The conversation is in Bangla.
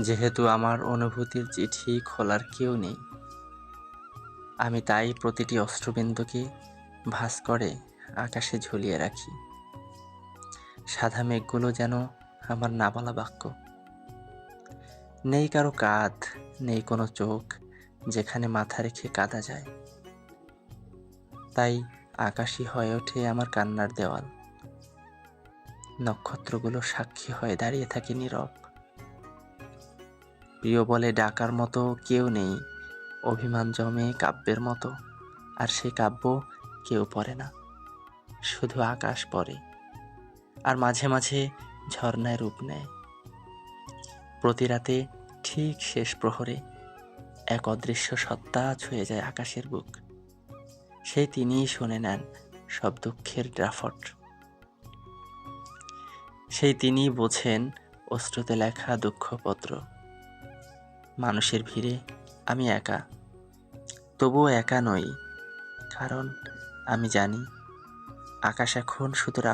যেহেতু আমার অনুভূতির চিঠি খোলার কেউ নেই। আমি তাই প্রতিটি অস্ত্রবিন্দুকে ভাস করে আকাশে ঝুলিয়ে রাখি। সাদা মেঘগুলো যেন আমার না বলা বাক্য। নেই কারও কাঁধ, নেই কোনো চোখ যেখানে মাথা রেখে কাঁদা যায়। তাই আকাশই হয়ে ওঠে আমার কান্নার দেওয়াল। নক্ষত্রগুলো সাক্ষী হয়ে দাঁড়িয়ে থাকে নীরব। প্রিয় বলে ডাকার মতো কেউ নেই। অভিমান জমে কাব্যের মতো। আর সে কাব্য কেউ পড়ে না। শুধু আকাশ পড়ে। আর মাঝে মাঝে ঝর্ণায় রূপ নেয়। প্রতি রাতে ঠিক শেষ প্রহরে এক অদৃশ্য সত্তা ছুঁয়ে যায় আকাশের বুক। সেই তিনিই শুনে নেন সব দুঃখের ড্রাফট। সেই তিনিই বোঝেন অশ্রুতে লেখা দুঃখপত্র। মানুষের ভিড়ে আমি একা। তবুও একা নই কারণ আমি জানি আকাশ এখন শুধু